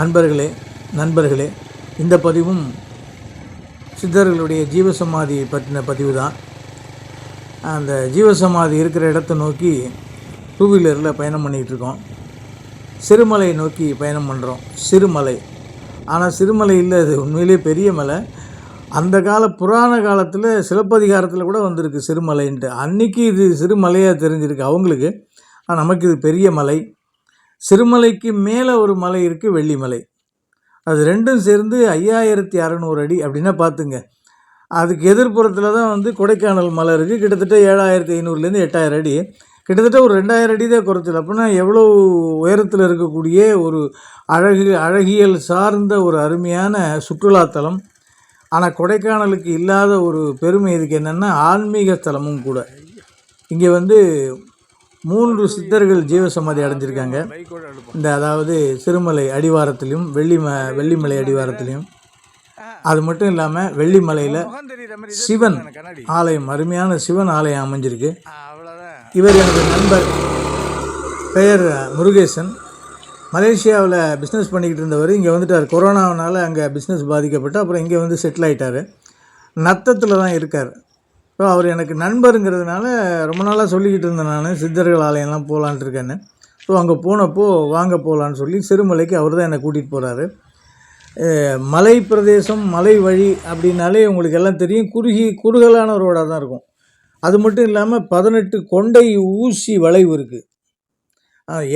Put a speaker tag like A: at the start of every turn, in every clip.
A: அன்பர்களே நண்பர்களே இந்த பதிவும் சித்தர்களுடைய ஜீவசமாதி பற்றின பதிவு தான் அந்த ஜீவசமாதி இருக்கிற இடத்த நோக்கி டூ வீலரில் பயணம் பண்ணிகிட்டு இருக்கோம் சிறுமலை நோக்கி பயணம் பண்ணுறோம் சிறுமலை. ஆனால் சிறுமலை இல்லை அது உண்மையிலேயே பெரிய மலை. அந்த கால புராண காலத்தில் சிலப்பதிகாரத்தில் கூட வந்திருக்கு சிறுமலைன்ட்டு. அன்றைக்கி இது சிறுமலையாக தெரிஞ்சிருக்கு அவங்களுக்கு. ஆனால் நமக்கு இது பெரிய மலை. சிறுமலைக்கு மேலே ஒரு மலை இருக்குது வெள்ளிமலை அது ரெண்டும் சேர்ந்து ஐயாயிரத்தி அறநூறு அடி அப்படின்னா பார்த்துங்க அதுக்கு எதிர்ப்புறத்தில் தான் வந்து கொடைக்கானல் மலை இருக்குது கிட்டத்தட்ட ஏழாயிரத்தி ஐநூறுலேருந்து எட்டாயிரம் அடி. கிட்டத்தட்ட ஒரு ரெண்டாயிரம் அடி தான் குறைச்சல். அப்படின்னா எவ்வளோ உயரத்தில் இருக்கக்கூடிய ஒரு அழகு அழகியல் சார்ந்த ஒரு அருமையான சுற்றுலாத்தலம் ஆனால் கொடைக்கானலுக்கு இல்லாத ஒரு பெருமை இதுக்கு என்னென்னா ஆன்மீக ஸ்தலமும் கூட. இங்கே வந்து மூன்று சித்தர்கள் ஜீவசமாதி அடைஞ்சிருக்காங்க. இந்த அதாவது சிறுமலை அடிவாரத்திலையும் வெள்ளிம வெள்ளிமலை அடிவாரத்திலையும் அது மட்டும் இல்லாமல் வெள்ளிமலையில் சிவன் ஆலயம் அருமையான சிவன் ஆலயம் அமைஞ்சிருக்கு. இவர் எனது நண்பர் பெயர் முருகேசன். மலேசியாவில் பிஸ்னஸ் பண்ணிக்கிட்டு இருந்தவர். இங்கே வந்துட்டார். கொரோனாவினால் அங்கே பிஸ்னஸ் பாதிக்கப்பட்டு அப்புறம் இங்கே வந்து செட்டில் ஆகிட்டார் நத்தத்தில் தான் இருக்கார். ஸோ அவர் எனக்கு நண்பருங்கிறதுனால ரொம்ப நாளாக சொல்லிக்கிட்டு இருந்தேன் நான் சித்தர்கள் ஆலயம்லாம் போகலான்ட்டு இருக்கேன்னு. ஸோ அங்கே போனப்போ வாங்க போகலான்னு சொல்லி சிறுமலைக்கு அவர் தான் என்னை கூட்டிகிட்டு போகிறாரு மலை பிரதேசம் மலை வழி அப்படின்னாலே உங்களுக்கு எல்லாம் தெரியும். குறுகி குறுகலான ரோடாக தான் இருக்கும். அது மட்டும் இல்லாமல் பதினெட்டு கொண்டை ஊசி வளைவு இருக்குது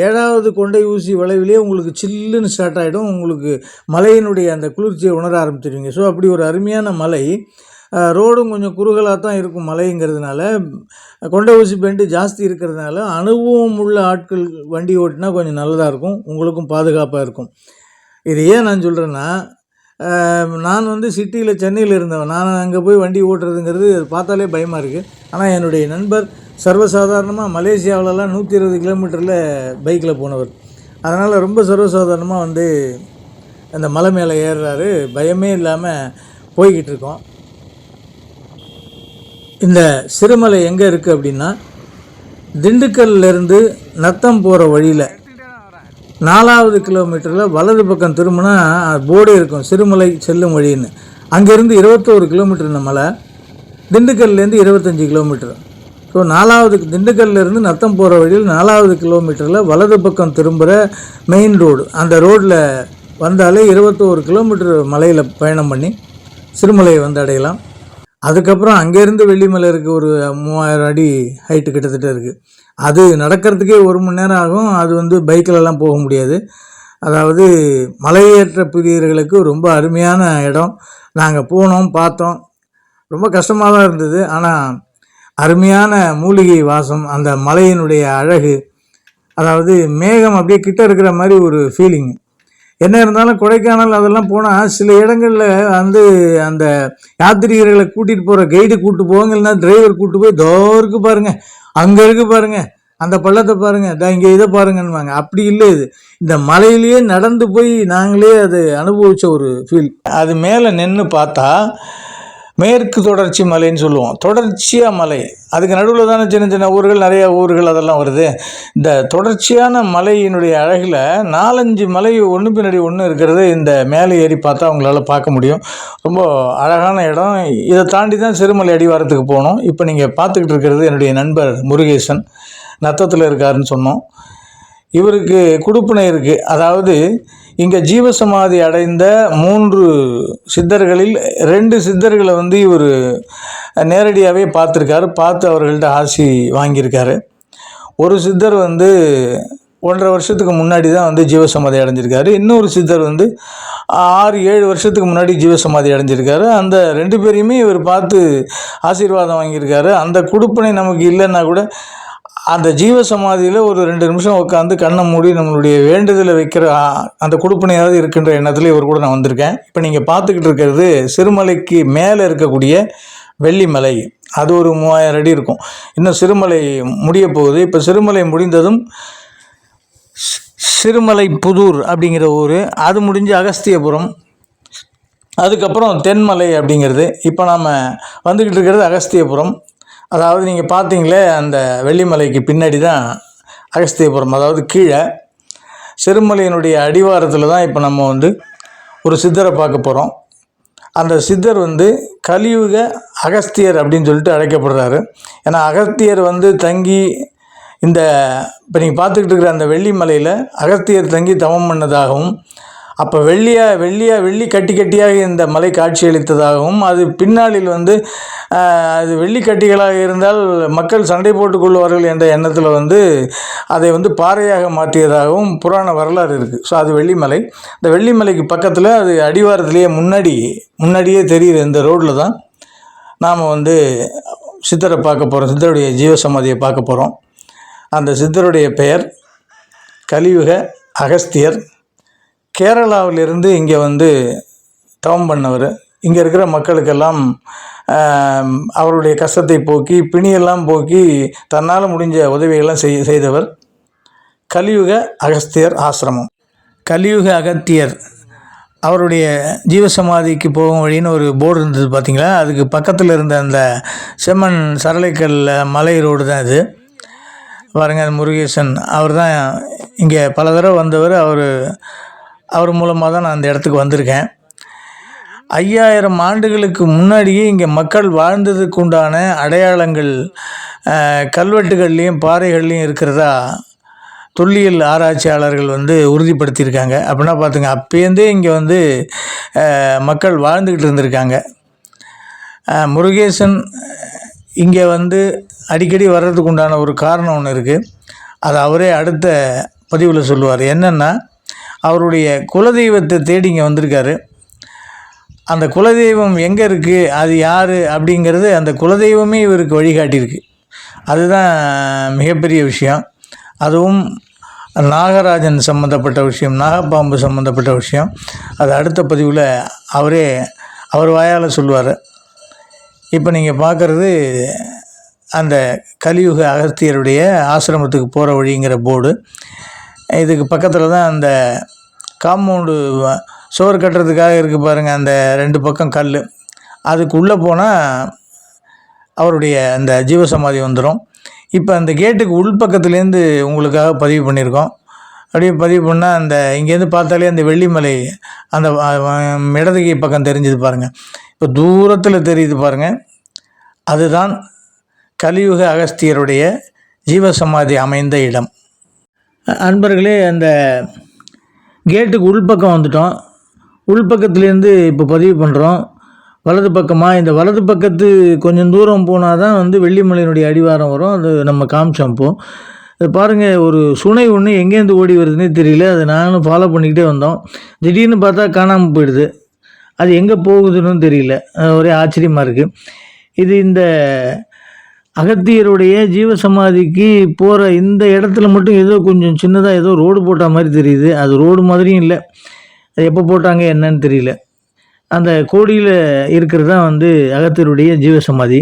A: ஏழாவது கொண்டை ஊசி வளைவிலே உங்களுக்கு சில்லுன்னு ஸ்டார்ட் ஆகிடும் உங்களுக்கு மலையினுடைய அந்த குளிர்ச்சியை உணர ஆரம்பிச்சிருவீங்க. ஸோ அப்படி ஒரு அருமையான மலை. ரோடும் கொஞ்சம் குறுகலாக தான் இருக்கும் மலைங்கிறதுனால. கொண்ட ஊசி பெண்டு ஜாஸ்தி இருக்கிறதுனால அனுபவம் உள்ள ஆட்கள் வண்டி ஓட்டினா கொஞ்சம் நல்லதாக இருக்கும். உங்களுக்கும் பாதுகாப்பாக இருக்கும். இது ஏன் நான் சொல்கிறேன்னா நான் வந்து சிட்டியில் சென்னையில் இருந்தவன். நான் அங்கே போய் வண்டி ஓட்டுறதுங்கிறது பார்த்தாலே பயமாக இருக்குது ஆனால் என்னுடைய நண்பர் சர்வசாதாரணமாக மலேசியாவிலலாம் நூற்றி இருபது கிலோமீட்டரில் பைக்கில் போனவர். அதனால் ரொம்ப சர்வசாதாரணமாக வந்து அந்த மலை மேலே ஏறுறாரு. பயமே இல்லாமல் போய்கிட்டு இருக்கோம். இந்த சிறுமலை எங்கே இருக்குது அப்படின்னா திண்டுக்கல்லேருந்து நத்தம் போகிற வழியில். நாலாவது கிலோமீட்டரில் வலது பக்கம் திரும்பினா போர்டே இருக்கும் சிறுமலை செல்லும் வழின்னு. அங்கேருந்து இருபத்தோரு கிலோமீட்டர் இந்த மலை திண்டுக்கல்லேருந்து இருபத்தஞ்சி கிலோமீட்டர். ஸோ நாலாவது திண்டுக்கல்லேருந்து நத்தம் போகிற வழியில் நாலாவது கிலோமீட்டரில் வலது பக்கம் திரும்புகிற மெயின் ரோடு அந்த ரோட்டில் வந்தாலே இருபத்தோரு கிலோமீட்டர் மலையில் பயணம் பண்ணி சிறுமலையை வந்து அடையலாம். அதுக்கப்புறம் அங்கேருந்து வெள்ளிமலை இருக்குது ஒரு மூவாயிரம் அடி ஹைட்டு கிட்டத்தட்ட இருக்குது அது நடக்கிறதுக்கே ஒரு மணி நேரம் ஆகும். அது வந்து பைக்கிலலாம் போக முடியாது. அதாவது மலையேற்ற பிரியர்களுக்கு ரொம்ப அருமையான இடம். நாங்கள் போனோம் பார்த்தோம். ரொம்ப கஷ்டமாக தான் இருந்தது. ஆனால் அருமையான மூலிகை வாசம் அந்த மலையினுடைய அழகு அதாவது மேகம் அப்படியே கிட்ட இருக்கிற மாதிரி ஒரு ஃபீலிங் என்ன இருந்தாலும் கொடைக்கானல் அதெல்லாம் போனால் சில இடங்களில் வந்து அந்த யாத்திரிகர்களை கூட்டிகிட்டு போகிற கைடு கூப்பிட்டு போவாங்க இல்லைன்னா டிரைவர் கூப்பிட்டு போய் தோருக்கு பாருங்கள் அங்கே இருக்கு பாருங்கள் அந்த பள்ளத்தை பாருங்கள் தான் இங்கே இதை பாருங்கன்னுவாங்க. அப்படி இல்லை இது. இந்த மலையிலேயே நடந்து போய் நாங்களே அது அனுபவித்த ஒரு ஃபீல் அது மேலே நின்று பார்த்தா மேற்கு தொடர்ச்சி மலைன்னு சொல்லுவோம். தொடர்ச்சியாக மலை. அதுக்கு நடுவில் தானே சின்ன சின்ன ஊர்கள் நிறையா ஊர்கள் அதெல்லாம் வருது. இந்த தொடர்ச்சியான மலையினுடைய அழகில் நாலஞ்சு மலை ஒன்று பின்னாடி ஒன்று இருக்கிறது இந்த மேலே ஏறி பார்த்தா அவங்களால பார்க்க முடியும். ரொம்ப அழகான இடம். இதை தாண்டி தான் சிறுமலை அடிவாரத்துக்கு போகணும் இப்போ நீங்கள் பார்த்துக்கிட்டு இருக்கிறது என்னுடைய நண்பர் முருகேசன். நத்தத்தில் இருக்காருன்னு சொன்னோம். இவருக்கு குடுப்பினை இருக்குது அதாவது இங்கே ஜீவசமாதி அடைந்த மூன்று சித்தர்களில் ரெண்டு சித்தர்களை வந்து இவர் நேரடியாகவே பார்த்துருக்காரு. பார்த்து அவர்கள்ட்ட ஆசி வாங்கியிருக்காரு. ஒரு சித்தர் வந்து ஒன்றரை வருஷத்துக்கு முன்னாடி தான் வந்து ஜீவசமாதி அடைஞ்சிருக்காரு. இன்னொரு சித்தர் வந்து ஆறு ஏழு வருஷத்துக்கு முன்னாடி ஜீவசமாதி அடைஞ்சிருக்காரு. அந்த ரெண்டு பேரையுமே இவர் பார்த்து ஆசீர்வாதம் வாங்கியிருக்காரு. அந்த கொடுப்பனை நமக்கு இல்லைன்னா கூட அந்த ஜீவ சமாதியில் ஒரு ரெண்டு நிமிஷம் உட்காந்து கண்ணை மூடி நம்மளுடைய வேண்டுதலை வைக்கிற அந்த கொடுப்பனையாவது இருக்கின்ற எண்ணத்தில் இவர் கூட நான் வந்திருக்கேன். இப்போ நீங்கள் பார்த்துக்கிட்டு இருக்கிறது சிறுமலைக்கு மேலே இருக்கக்கூடிய வெள்ளிமலை. அது ஒரு மூவாயிரம் அடி இருக்கும். இன்னும் சிறுமலை முடிய போகுது. இப்போ சிறுமலை முடிந்ததும் சிறுமலை புதூர் அப்படிங்கிற ஊர். அது முடிஞ்சு அகஸ்தியபுரம். அதுக்கப்புறம் தென்மலை அப்படிங்கிறது. இப்போ நாம் வந்துக்கிட்டு இருக்கிறது அகஸ்தியபுரம். அதாவது நீங்கள் பார்த்தீங்களே அந்த வெள்ளிமலைக்கு பின்னாடி தான் அகஸ்தியபுரம் அதாவது கீழே. சிறுமலையினுடைய அடிவாரத்தில் தான் இப்போ நம்ம வந்து ஒரு சித்தரை பார்க்க போகிறோம் அந்த சித்தர் வந்து கலியுக அகஸ்தியர் அப்படின்னு சொல்லிட்டு அழைக்கப்படுறாரு. ஏன்னா அகஸ்தியர் வந்து தங்கி இந்த இப்போ நீங்கள் பார்த்துக்கிட்டு இருக்கிற அந்த வெள்ளிமலையில் அகஸ்தியர் தங்கி தவம் பண்ணதாகவும் அப்போ வெள்ளியா வெள்ளியா வெள்ளி கட்டி கட்டியாக இந்த மலை காட்சியளித்ததாகவும் அது பின்னாளில் வந்து அது வெள்ளி கட்டிகளாக இருந்தால் மக்கள் சண்டை போட்டுக்கொள்வார்கள் என்ற எண்ணத்தில் வந்து அதை வந்து பாறையாக மாற்றியதாகவும் புராண வரலாறு இருக்குது ஸோ அது வெள்ளிமலை. இந்த வெள்ளிமலைக்கு பக்கத்தில் அது அடிவாரத்திலேயே முன்னாடி முன்னாடியே தெரியுது இந்த ரோட்டில் தான். நாம் வந்து சித்தரை பார்க்க போகிறோம் சித்தருடைய ஜீவசமாதியை பார்க்க போகிறோம் அந்த சித்தருடைய பெயர் கலியுக அகஸ்தியர். கேரளாவிலிருந்து இங்கே வந்து தவம் பண்ணவர். இங்கே இருக்கிற மக்களுக்கெல்லாம் அவருடைய கஷ்டத்தை போக்கி பிணியெல்லாம் போக்கி தன்னால் முடிஞ்ச உதவியெல்லாம் செய் செய்தவர் கலியுக அகஸ்தியர் ஆசிரமம். கலியுக அகத்தியர். அவருடைய ஜீவசமாதிக்கு போகும் வழின்னு ஒரு போர்டு இருந்தது பார்த்தீங்களா? அதுக்கு பக்கத்தில் இருந்த அந்த செம்மண் சரளைக்கல் மலை ரோடு தான் இது. பாருங்க முருகேசன் அவர் தான் இங்கே பல தடவை வந்தவர். அவர் அவர் மூலமாக தான் நான் அந்த இடத்துக்கு வந்திருக்கேன். ஐயாயிரம் ஆண்டுகளுக்கு முன்னாடியே இங்கே மக்கள் வாழ்ந்ததுக்கு உண்டான அடையாளங்கள் கல்வெட்டுகள்லேயும் பாறைகள்லேயும் இருக்கிறதா தொல்லியல் ஆராய்ச்சியாளர்கள் வந்து உறுதிப்படுத்தியிருக்காங்க. அப்படின்னா பார்த்துங்க அப்பேருந்தே இங்கே வந்து மக்கள் வாழ்ந்துக்கிட்டு இருந்திருக்காங்க. முருகேசன் இங்கே வந்து அடிக்கடி வர்றதுக்கு உண்டான ஒரு காரணம் ஒன்று இருக்குது அது அவரே அடுத்த பதிவில் சொல்லுவார். என்னென்னா அவருடைய குலதெய்வத்தை தேடி இங்கே வந்திருக்காரு. அந்த குலதெய்வம் எங்கே இருக்குது அது யார் அப்படிங்கிறது அந்த குலதெய்வமே இவருக்கு வழிகாட்டியிருக்கு. அதுதான் மிகப்பெரிய விஷயம். அதுவும் நாகராஜன் சம்மந்தப்பட்ட விஷயம் நாகப்பாம்பு சம்மந்தப்பட்ட விஷயம். அது அடுத்த பதிவில் அவரே அவர் வாயால் சொல்லுவார். இப்போ நீங்கள் பார்க்குறது அந்த கலியுக அகஸ்தியருடைய ஆசிரமத்துக்கு போகிற வழிங்கிற போர்டு. இதுக்கு பக்கத்தில் தான் அந்த காம்பவுண்டு சுவர் கட்டுறதுக்காக இருக்குது பாருங்கள் அந்த ரெண்டு பக்கம் கல் அதுக்கு உள்ளே போனால் அவருடைய அந்த ஜீவசமாதி வந்துடும் இப்போ அந்த கேட்டுக்கு உள்பக்கத்துலேருந்து உங்களுக்காக பதிவு பண்ணியிருக்கோம் அப்படியே பதிவு பண்ணால் அந்த இங்கேருந்து பார்த்தாலே அந்த வெள்ளிமலை அந்த இடதுகை பக்கம் தெரிஞ்சுது பாருங்கள் இப்போ தூரத்தில் தெரியுது பாருங்கள் அதுதான் கலியுக அகஸ்தியருடைய ஜீவசமாதி அமைந்த இடம். அன்பர்களே அந்த கேட்டுக்கு உள்பக்கம் வந்துட்டோம். உள்பக்கத்துலேருந்து இப்போ பதிவு பண்ணுறோம் வலது பக்கமாக இந்த வலது பக்கத்து கொஞ்சம் தூரம் போனால் தான் வந்து வெள்ளிமலையினுடைய அடிவாரம் வரும். அது நம்ம காமிச்சோம் இப்போ. இது பாருங்கள் ஒரு சுனை ஒன்று எங்கேருந்து ஓடி வருதுன்னே தெரியல. அதை நானும் ஃபாலோ பண்ணிக்கிட்டே வந்தோம். திடீர்னு பார்த்தா காணாமல் போயிடுது. அது எங்கே போகுதுன்னு தெரியல. அது ஒரே ஆச்சரியமாக இருக்குது இது இந்த அகத்தியருடைய ஜீவசமாதிக்கு போகிற இந்த இடத்துல மட்டும் ஏதோ கொஞ்சம் சின்னதாக ஏதோ ரோடு போட்ட மாதிரி தெரியுது. அது ரோடு மாதிரியும் இல்லை. அது எப்போ போட்டாங்க என்னன்னு தெரியல. அந்த கோடியில் இருக்கிறது தான் வந்து அகத்தியருடைய ஜீவசமாதி.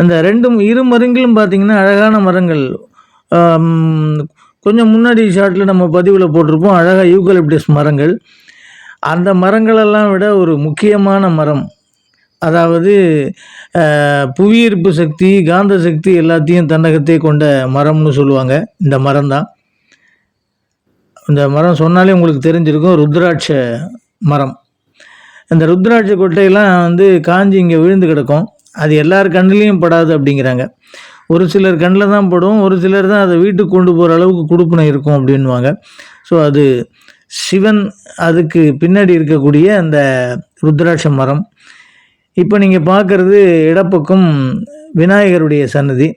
A: அந்த ரெண்டும் இரு மரங்களும் பார்த்திங்கன்னா அழகான மரங்கள். கொஞ்சம் முன்னாடி ஷாட்டில் நம்ம பதிவில் போட்டிருப்போம். அழகாக யூகலிப்டஸ் மரங்கள். அந்த மரங்களெல்லாம் விட ஒரு முக்கியமான மரம். அதாவது புவியீர்ப்பு சக்தி காந்த சக்தி எல்லாத்தையும் தன்னகத்தே கொண்ட மரம்னு சொல்லுவாங்க. இந்த மரம் தான் இந்த மரம் சொன்னாலே உங்களுக்கு தெரிஞ்சிருக்கும் ருத்ராட்ச மரம். இந்த ருத்ராட்ச கொட்டையெல்லாம் வந்து காஞ்சி இங்கே விழுந்து கிடக்கும். அது எல்லார் கண்ணுலேயும் படாது அப்படிங்கிறாங்க. ஒரு சிலர் கண்ணில் தான் படும் ஒரு சிலர் தான் அதை வீட்டுக்கு கொண்டு போகிற அளவுக்கு கொடுப்பினை இருக்கும் அப்படின்வாங்க ஸோ அது சிவன் அதுக்கு பின்னாடி இருக்கக்கூடிய அந்த ருத்ராட்ச மரம். இப்போ நீங்கள் பார்க்குறது இடப்பக்கம் விநாயகருடைய சன்னதி.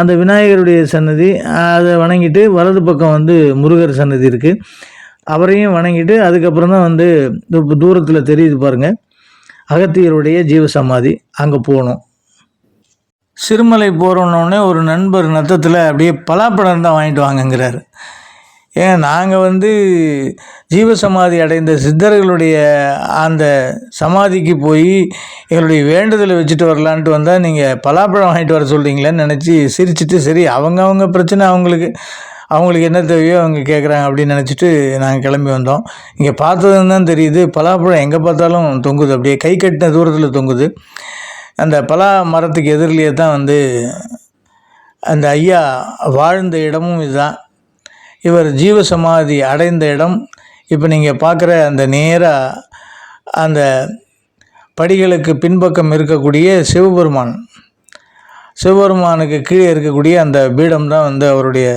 A: அந்த விநாயகருடைய சன்னதி அதை வணங்கிட்டு வலது பக்கம் வந்து முருகர் சன்னதி இருக்குது அவரையும் வணங்கிட்டு அதுக்கப்புறம் தான் வந்து தூரத்தில் தெரியுது பாருங்கள் அகத்தியருடைய ஜீவசமாதி அங்கே போகணும். சிறுமலை போகிறோன்னொடனே ஒரு நண்பர் நத்தத்தில் அப்படியே பலாப்பழம் தான் வாங்கிட்டு வாங்கங்கிறாரு. ஏன் நாங்கள் வந்து ஜீவசமாதி அடைந்த சித்தர்களுடைய அந்த சமாதிக்கு போய் எங்களுடைய வேண்டுதலை வச்சுட்டு வரலான்ட்டு வந்தால் நீங்கள் பலாப்பழம் வாங்கிட்டு வர சொல்கிறீங்களேன்னு நினச்சி சிரிச்சிட்டு சரி அவங்க அவங்க பிரச்சனை அவங்களுக்கு அவங்களுக்கு என்ன தேவையோ அவங்க கேட்குறாங்க அப்படின்னு நினச்சிட்டு நாங்கள் கிளம்பி வந்தோம். இங்கே பார்த்ததுன்னு தான் தெரியுது பலாப்பழம் எங்கே பார்த்தாலும் தொங்குது. அப்படியே கை கட்டின தூரத்தில் தொங்குது. அந்த பலா மரத்துக்கு எதிரிலேயே தான் வந்து அந்த ஐயா வாழ்ந்த இடமும் இதுதான். இவர் ஜீவசமாதி அடைந்த இடம். இப்போ நீங்கள் பார்க்குற அந்த நேராக அந்த படிகளுக்கு பின்பக்கம் இருக்கக்கூடிய சிவபெருமான். சிவபெருமானுக்கு கீழே இருக்கக்கூடிய அந்த பீடம் தான் வந்து அவருடைய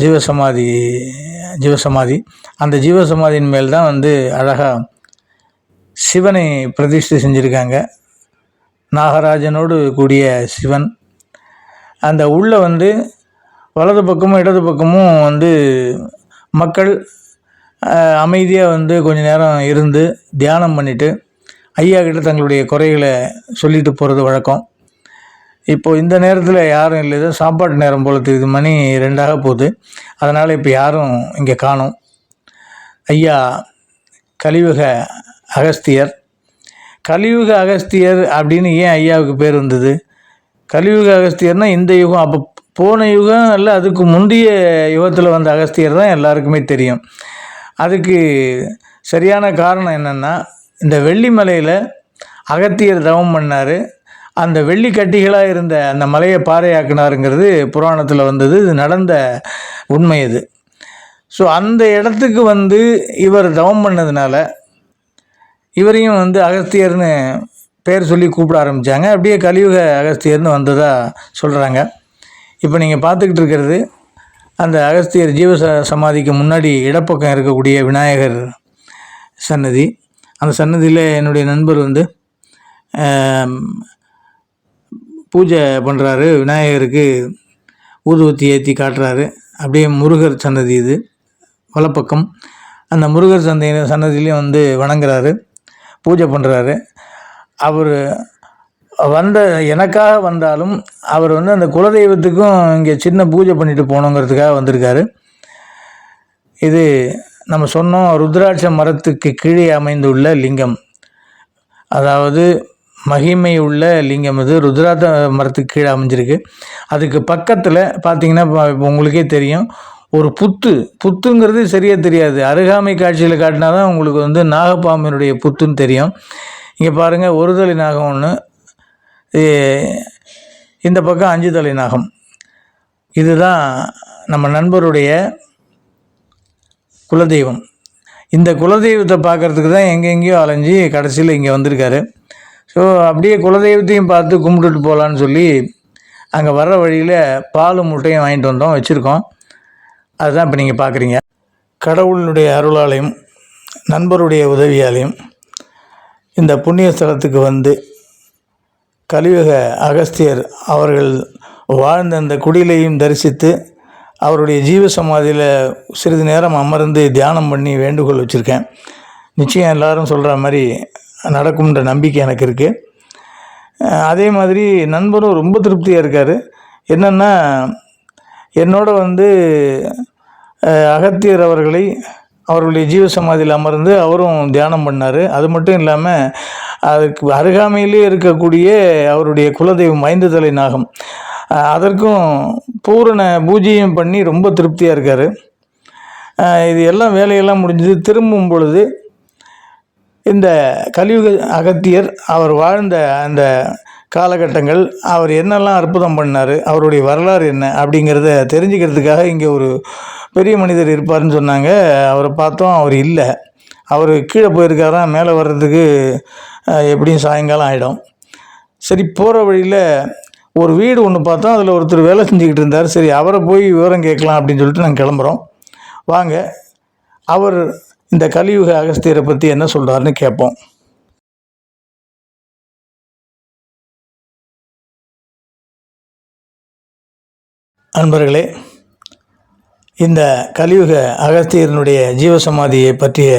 A: ஜீவசமாதி ஜீவசமாதி. அந்த ஜீவசமாதியின் மேல் தான் வந்து அழகாக சிவனை பிரதிஷ்டை செஞ்சுருக்காங்க. நாகராஜனோடு கூடிய சிவன். அந்த உள்ளே வந்து வலது பக்கமும் இடது பக்கமும் வந்து மக்கள் அமைதியாக வந்து கொஞ்ச நேரம் இருந்து தியானம் பண்ணிவிட்டு ஐயா கிட்ட தங்களுடைய குறைகளை சொல்லிட்டு போகிறது வழக்கம். இப்போ இந்த நேரத்தில் யாரும் இல்லை ஏதோ சாப்பாட்டு நேரம் போல இது மணி ரெண்டாக போகுது. அதனால் இப்போ யாரும் இங்கே காணும். ஐயா கலியுக அகஸ்தியர். கலியுக அகஸ்தியர் அப்படின்னு ஏன் ஐயாவுக்கு பேர் வந்தது? கலியுக அகஸ்தியர்னால் இந்த யுகம் அப்போ போன யுகம் இல்லை அதுக்கு முந்தைய யுகத்தில் வந்த அகஸ்தியர் தான் எல்லாருக்குமே தெரியும். அதுக்கு சரியான காரணம் என்னென்னா இந்த வெள்ளிமலையில் அகத்தியர் தவம் பண்ணார். அந்த வெள்ளி கட்டிகளாக இருந்த அந்த மலையை பாறையாக்குனாருங்கிறது புராணத்தில் வந்தது இது நடந்த உண்மை இது. ஸோ அந்த இடத்துக்கு வந்து இவர் தவம் பண்ணதுனால இவரையும் வந்து அகஸ்தியர்னு பேர் சொல்லி கூப்பிட ஆரம்பித்தாங்க அப்படியே கலியுக அகஸ்தியர்னு வந்ததாக சொல்கிறாங்க இப்போ நீங்கள் பார்த்துக்கிட்டு இருக்கிறது அந்த அகஸ்தியர் ஜீவ ச- சமாதிக்கு முன்னாடி இடப்பக்கம் இருக்கக்கூடிய விநாயகர் சன்னதி. அந்த சன்னதியில் என்னுடைய நண்பர் வந்து பூஜை பண்ணுறாரு விநாயகருக்கு ஊதுவத்தி ஏற்றி காட்டுறாரு. அப்படியே முருகர் சன்னதி இது வலப்பக்கம். அந்த முருகர் சந்தை சன்னதியிலையும் வந்து வணங்குறாரு பூஜை பண்ணுறாரு அவர் வந்த எனக்காக வந்தாலும் அவர் வந்து அந்த குலதெய்வத்துக்கும் இங்கே சின்ன பூஜை பண்ணிட்டு போகணுங்கிறதுக்காக வந்திருக்காரு. இது நம்ம சொன்னோம் ருத்ராட்ச மரத்துக்கு கீழே அமைந்துள்ள லிங்கம். அதாவது மகிமை உள்ள லிங்கம் இது. ருத்ராட்ச மரத்துக்கு கீழே அமைஞ்சிருக்கு. அதுக்கு பக்கத்தில் பார்த்தீங்கன்னா இப்போ உங்களுக்கே தெரியும் ஒரு புத்து. புத்துங்கிறது சரியாக தெரியாது. அருகாமை காட்சியில் காட்டினா தான் உங்களுக்கு வந்து நாகப்பாம்பினுடைய புத்துன்னு தெரியும். இங்கே பாருங்கள் ஒரு தலை நாகம் ஒன்று இந்த பக்கம் அஞ்சு தலை நாகம் இதுதான் நம்ம நண்பருடைய குலதெய்வம். இந்த குலதெய்வத்தை பார்க்கறதுக்கு தான் எங்கெங்கேயோ அலைஞ்சு கடைசியில் இங்கே வந்திருக்காரு. ஸோ அப்படியே குலதெய்வத்தையும் பார்த்து கும்பிட்டுட்டு போகலான்னு சொல்லி அங்கே வர்ற வழியில் பாலும் முட்டையும் வாங்கிட்டு வந்தோம் வச்சுருக்கோம். அதுதான் இப்போ நீங்கள் பார்க்குறீங்க கடவுளினுடைய அருளாலையும் நண்பருடைய உதவியாலையும் இந்த புண்ணிய ஸ்தலத்துக்கு வந்து கலியுக அகஸ்தியர் அவர்கள் வாழ்ந்த அந்த குடிலையும் தரிசித்து அவருடைய ஜீவ சமாதியில் சிறிது நேரம் அமர்ந்து தியானம் பண்ணி வேண்டுகோள் வச்சுருக்கேன். நிச்சயம் எல்லாரும் சொல்கிற மாதிரி நடக்கும்ன்ற நம்பிக்கை எனக்கு இருக்குது அதே மாதிரி நண்பரும் ரொம்ப திருப்தியாக இருக்கார். என்னென்னா என்னோட வந்து அகத்தியர் அவர்களை அவர்களுடைய ஜீவ சமாதியில் அமர்ந்து அவரும் தியானம் பண்ணார். அது மட்டும் இல்லாமல் அதுக்கு அருகாமையிலே இருக்கக்கூடிய அவருடைய குலதெய்வம் ஐந்து தலை நாகம் அதற்கும் பூரண பூஜையும் பண்ணி ரொம்ப திருப்தியாக இருக்கார். இது எல்லாம் வேலையெல்லாம் முடிஞ்சது. திரும்பும் பொழுது இந்த கலியுக அகத்தியர் அவர் வாழ்ந்த அந்த காலகட்டங்கள் அவர் என்னெல்லாம் அற்புதம் பண்ணார் அவருடைய வரலாறு என்ன அப்படிங்கிறத தெரிஞ்சுக்கிறதுக்காக இங்கே ஒரு பெரிய மனிதர் இருப்பார்னு சொன்னாங்க. அவரை பார்த்தோம் அவர் இல்லை. அவர் கீழே போயிருக்காராம் மேலே வர்றதுக்கு எப்படியும் சாயங்காலம் ஆகிடும் சரி போகிற வழியில் ஒரு வீடு ஒன்று பார்த்தோம் அதில் ஒருத்தர் வேலை செஞ்சுக்கிட்டு இருந்தார். சரி அவரை போய் விவரம் கேட்கலாம் அப்படின்னு சொல்லிட்டு நாங்கள் கிளம்புறோம். வாங்க அவர் இந்த கலியுக அகஸ்தியரை பற்றி என்ன சொல்கிறாருன்னு கேட்போம். அன்பர்களே இந்த கலியுக அகஸ்தியரனுடைய ஜீவசமாதியை பற்றிய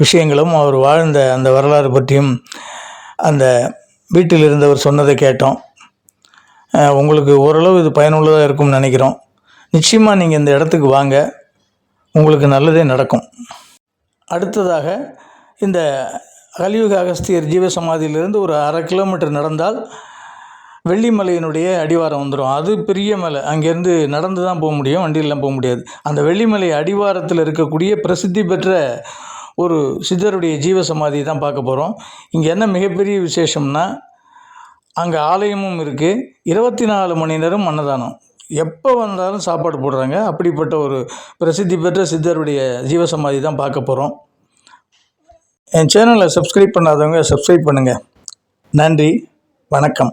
A: விஷயங்களும் அவர் வாழ்ந்த அந்த வரலாறு பற்றியும் அந்த வீட்டில் இருந்தவர் சொன்னதை கேட்டோம். உங்களுக்கு ஓரளவு இது பயனுள்ளதாக இருக்கும்னு நினைக்கிறோம். நிச்சயமாக நீங்கள் இந்த இடத்துக்கு வாங்க. உங்களுக்கு நல்லதே நடக்கும். அடுத்ததாக இந்த கலியுக அகஸ்தியர் ஜீவசமாதியிலிருந்து ஒரு அரை கிலோமீட்டர் நடந்தால் வெள்ளிமலையினுடைய அடிவாரம் வந்துடும் அது பெரிய மலை. அங்கேருந்து நடந்து தான் போக முடியும் வண்டியிலாம் போக முடியாது. அந்த வெள்ளிமலை அடிவாரத்தில் இருக்கக்கூடிய பிரசித்தி பெற்ற ஒரு சித்தருடைய ஜீவசமாதி தான் பார்க்க போகிறோம் இங்கே என்ன மிகப்பெரிய விசேஷம்னா அங்கே ஆலயமும் இருக்குது இருபத்தி நாலு மணி நேரம் அன்னதானம். எப்போ வந்தாலும் சாப்பாடு போடுறாங்க. அப்படிப்பட்ட ஒரு பிரசித்தி பெற்ற சித்தருடைய ஜீவசமாதி தான் பார்க்க போகிறோம் என் சேனலை சப்ஸ்கிரைப் பண்ணாதவங்க சப்ஸ்கிரைப் பண்ணுங்கள் நன்றி. வணக்கம்.